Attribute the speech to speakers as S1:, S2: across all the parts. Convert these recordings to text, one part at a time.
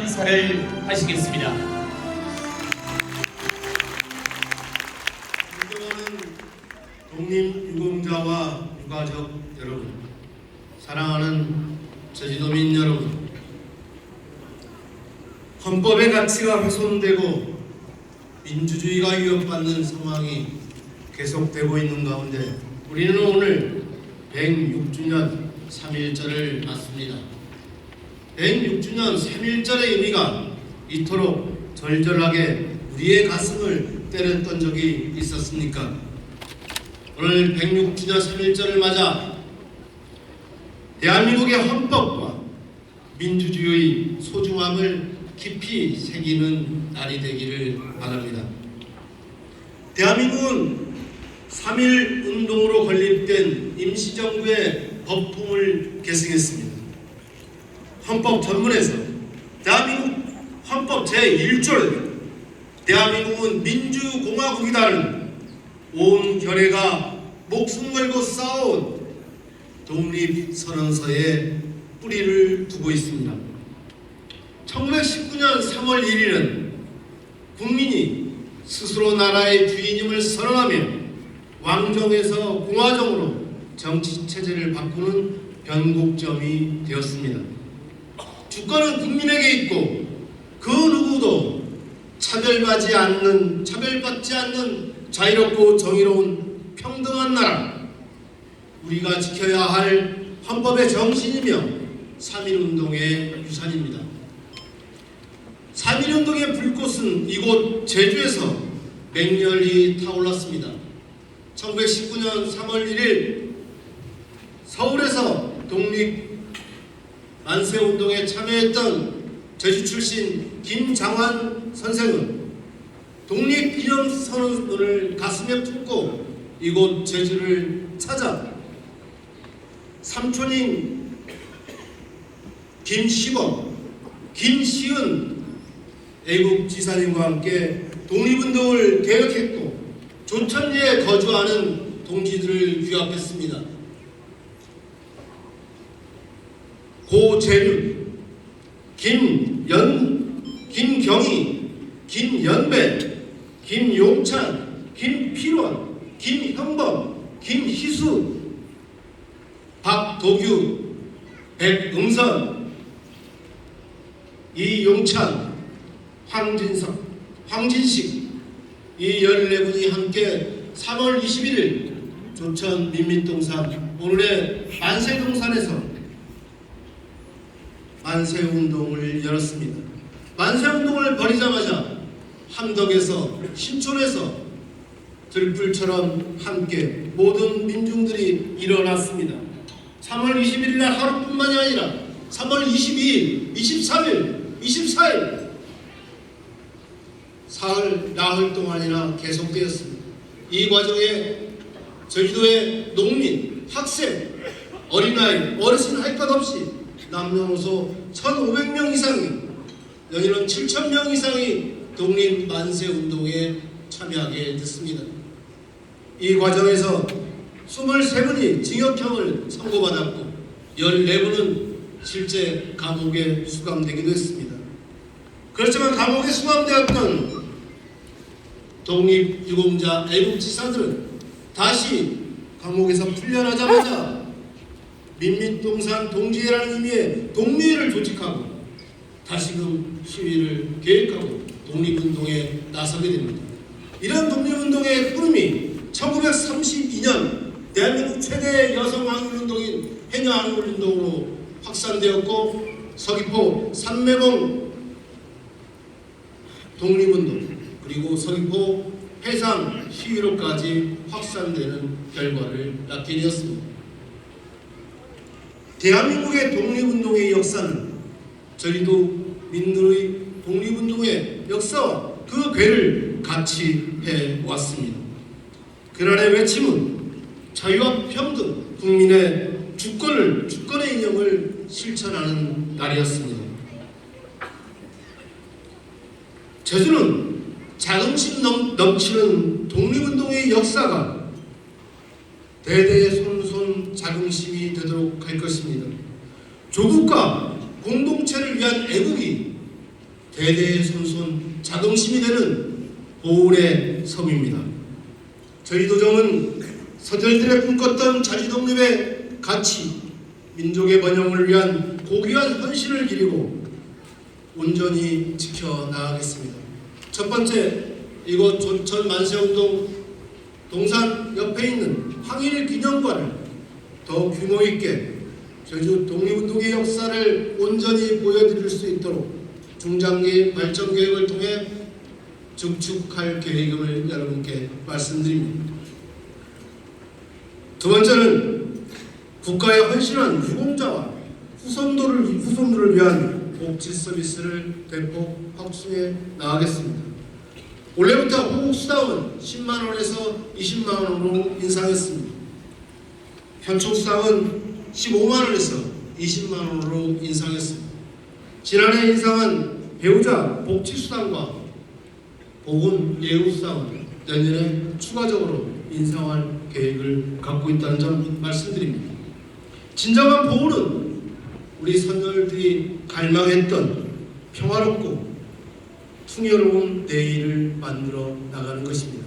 S1: 인사를 하시겠습니다.
S2: 존경하는 독립유공자와 유가족 여러분, 사랑하는 제주도민 여러분, 헌법의 가치가 훼손되고 민주주의가 위협받는 상황이 계속되고 있는 가운데 우리는 오늘 106주년 3.1절을 맞습니다. 106주년 3.1절의 의미가 이토록 절절하게 우리의 가슴을 때렸던 적이 있었습니까? 오늘 106주년 3.1절을 맞아 대한민국의 헌법과 민주주의의 소중함을 깊이 새기는 날이 되기를 바랍니다. 대한민국은 3.1 운동으로 건립된 임시정부의 법품을 계승했습니다. 헌법 전문에서 대한민국 헌법 제1조를 대한민국은 민주공화국이다는 온 결의가 목숨 걸고 싸운 독립선언서에 뿌리를 두고 있습니다. 1919년 3월 1일은 국민이 스스로 나라의 주인임을 선언하며 왕정에서 공화정으로 정치 체제를 바꾸는 변곡점이 되었습니다. 주권은 국민에게 있고 그 누구도 차별받지 않는 차별받지 않는 자유롭고 정의로운 평등한 나라 우리가 지켜야 할 헌법의 정신이며 3.1운동의 유산입니다. 3.1운동의 불꽃은 이곳 제주에서 맹렬히 타올랐습니다. 1919년 3월 1일 서울에서 독립 만세운동에 참여했던 제주 출신 김장환 선생은 독립기념선언을 가슴에 품고 이곳 제주를 찾아 삼촌인 김시범, 김시은 애국 지사님과 함께 독립운동을 계획했고 조천리에 거주하는 동지들을 규합했습니다. 고재륜, 김연, 김경희, 김연배, 김용찬, 김필원, 김형범, 김희수, 박도규, 백응선, 이용찬, 황진석, 황진식 이 14분이 함께 3월 21일 조천 민민동산 오늘의 만세동산에서 만세운동을 열었습니다. 만세운동을 벌이자마자 함덕에서 신촌에서 들불처럼 함께 모든 민중들이 일어났습니다. 3월 21일 날 하루뿐만이 아니라 3월 22일, 23일, 24일 사흘, 나흘 동안이나 계속되었습니다. 이 과정에 제주도의 농민, 학생, 어린아이, 어르신 할 것 없이 남녀노소 1,500명 이상이 여기는 7,000명 이상이 독립 만세 운동에 참여하게 됐습니다. 이 과정에서 23분이 징역형을 선고받았고 14분은 실제 감옥에 수감되기도 했습니다. 그렇지만 감옥에 수감되었던 독립유공자 애국지사들은 다시 감옥에서 풀려나자마자 민민동산 동지회라는 의미의 동미회를 조직하고 다시금 시위를 계획하고 독립운동에 나서게 됩니다. 이런 독립운동의 흐름이 1932년 대한민국 최대 여성 항일운동인 해녀 항일운동으로 확산되었고 서귀포 삼매봉 독립운동 그리고 서귀포 해상 시위로까지 확산되는 결과를 낳게 되었습니다. 대한민국의 독립운동의 역사는 저희도 민들의 독립운동의 역사와 그 괴를 같이 해왔습니다. 그날의 외침은 자유와 평등, 국민의 주권을, 주권의 이념을 실천하는 날이었습니다. 제주는 자긍심 넘, 넘치는 독립운동의 역사가 대대의 손 손 자긍심이 되도록 할 것입니다. 조국과 공동체를 위한 애국이 대대의 손손 자긍심이 되는 보울의 섬입니다. 저희 도정은 서들들의 꿈꿨던 자주독립의 가치, 민족의 번영을 위한 고귀한 헌신을 기리고 온전히 지켜나가겠습니다. 첫 번째, 이곳 조천 만세운동 동산 옆에 있는 황일 기념관을 더 규모 있게 제주 독립운동의 역사를 온전히 보여드릴 수 있도록 중장기 발전 계획을 통해 증축할 계획임을 여러분께 말씀드립니다. 두 번째는 국가에 헌신한 유공자와 후손들을, 후손들을 위한 복지 서비스를 대폭 확충해 나가겠습니다. 올해부터 호국수당은 10만 원에서 20만 원으로 인상했습니다. 현충수당은 15만 원에서 20만 원으로 인상했습니다. 지난해 인상한 배우자 복지수당과 보건예우수당은 내년에 추가적으로 인상할 계획을 갖고 있다는 점 말씀드립니다. 진정한 보호는 우리 선열들이 갈망했던 평화롭고 풍요로운 내일을 만들어 나가는 것입니다.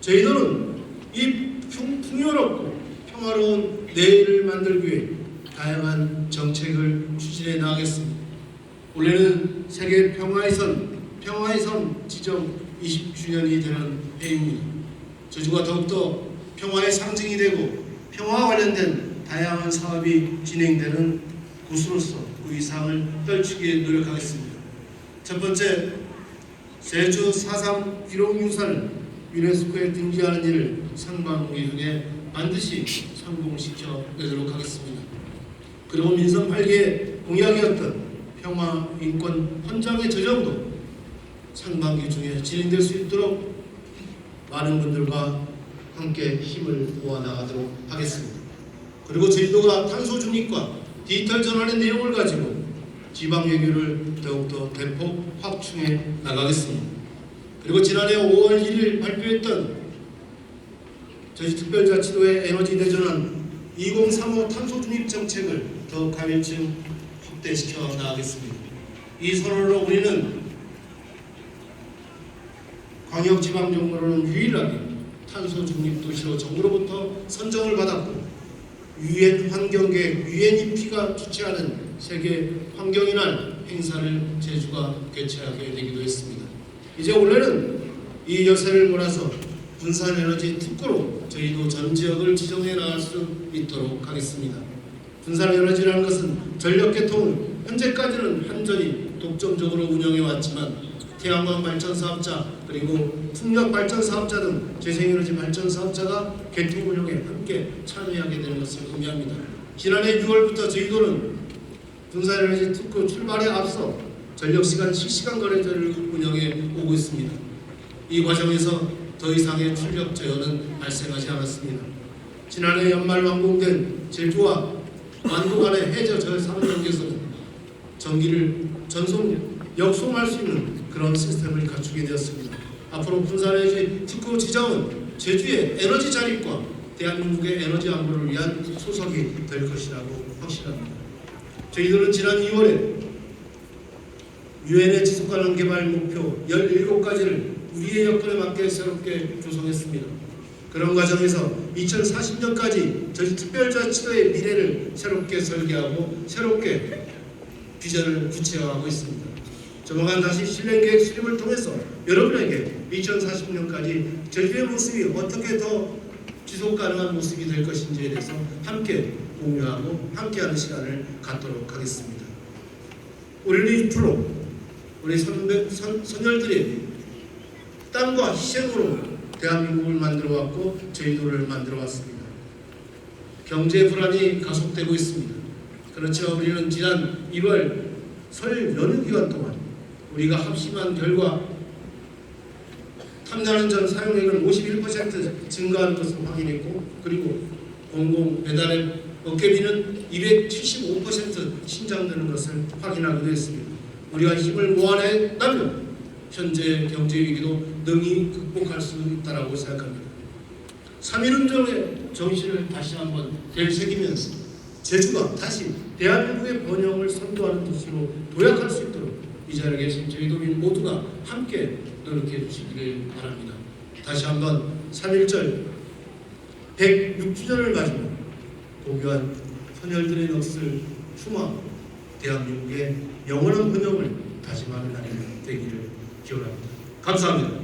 S2: 저희들은 이 풍, 풍요롭고 평화로운 내일을 만들기 위해 다양한 정책을 추진해 나가겠습니다. 올해는 세계 평화의 선, 평화의 섬 지정 20주년이 되는 해입니다. 저주가 더욱더 평화의 상징이 되고 평화와 관련된 다양한 사업이 진행되는 곳으로서 그 이상을 떨치기에 노력하겠습니다. 첫 번째, 제주 4.3 기록유산을 유네스코에 등재하는 일을 상반기 중에 반드시 성공시켜 내도록 하겠습니다. 그리고 민선 8개의 공약이었던 평화, 인권, 헌장의 저정도 상반기 중에 진행될 수 있도록 많은 분들과 함께 힘을 모아 나가도록 하겠습니다. 그리고 제주도가 탄소 중립과 디지털 전환의 내용을 가지고 지방 외교를 더욱더 대폭 확충해 나가겠습니다. 그리고 지난해 5월 1일 발표했던 제주특별자치도의 에너지 대전환 2035 탄소 중립 정책을 더욱 가밀층 확대시켜 나가겠습니다. 이 선언으로 우리는 광역지방정부로는 유일하게 탄소 중립 도시로 정부로부터 선정을 받았고 유엔 환경계 UNEP가 주최하는 세계 환경인날 행사를 제주가 개최하게 되기도 했습니다. 이제 올해는 이 여세를 몰아서 분산 에너지 특구로 저희도 전 지역을 지정해 나갈 수 있도록 하겠습니다. 분산 에너지라는 것은 전력 개통을 현재까지는 한전이 독점적으로 운영해 왔지만 태양광 발전 사업자 그리고 풍력 발전 사업자 등 재생에너지 발전 사업자가 개통 운영에 함께 참여하게 되는 것을 의미합니다. 지난해 6월부터 저희도는 분산에너지 특구 출발에 앞서 전력 시간 7시간 거래제를 운영해 오고 있습니다. 이 과정에서 더 이상의 출력 제어는 발생하지 않았습니다. 지난해 연말 완공된 제주와 완도 간의 해저 저상경계에서는 전기를 전송 역송할 수 있는 그런 시스템을 갖추게 되었습니다. 앞으로 분산에너지 특구 지정은 제주의 에너지 자립과 대한민국의 에너지 안보를 위한 소석이 될 것이라고 확신합니다. 저희들은 지난 2월에 유엔의 지속가능 개발 목표 17가지를 우리의 여건에 맞게 새롭게 조성했습니다. 그런 과정에서 2040년까지 저희 특별자치도의 미래를 새롭게 설계하고 새롭게 비전을 구체화하고 있습니다. 조만간 다시 실행 계획 수립을 통해서 여러분에게 2040년까지 제주의 모습이 어떻게 더 지속 가능한 모습이 될 것인지에 대해서 함께 공유하고 함께하는 시간을 갖도록 하겠습니다. 우리는 앞으로 우리 선배, 선, 선열들이 땀과 희생으로 대한민국을 만들어 왔고 저희도를 만들어 왔습니다. 경제 불안이 가속되고 있습니다. 그렇지만 우리는 지난 1월 설 연휴 기간 동안 우리가 합심한 결과 탐나는 전 사용액은 51% 증가하는 것을 확인했고 그리고 공공 배달의 어깨비는 275% 신장되는 것을 확인하기도 했습니다. 우리가 힘을 모아낸다면 현재 경제 위기도 능히 극복할 수 있다라고 생각합니다. 3.1운동의 정신을 다시 한번 되새기면서 제주가 다시 대한민국의 번영을 선도하는 도시로 도약할 수 있도록 이 자리에 계신 저희 도민 모두가 함께 노력해 주시기를 바랍니다. 다시 한번 3.1절 106주년을 가지고 고귀한 선열들의 넋을 추모하고 대한민국의 영원한 번영을 다짐하는 날이 되기를 기원합니다. 감사합니다.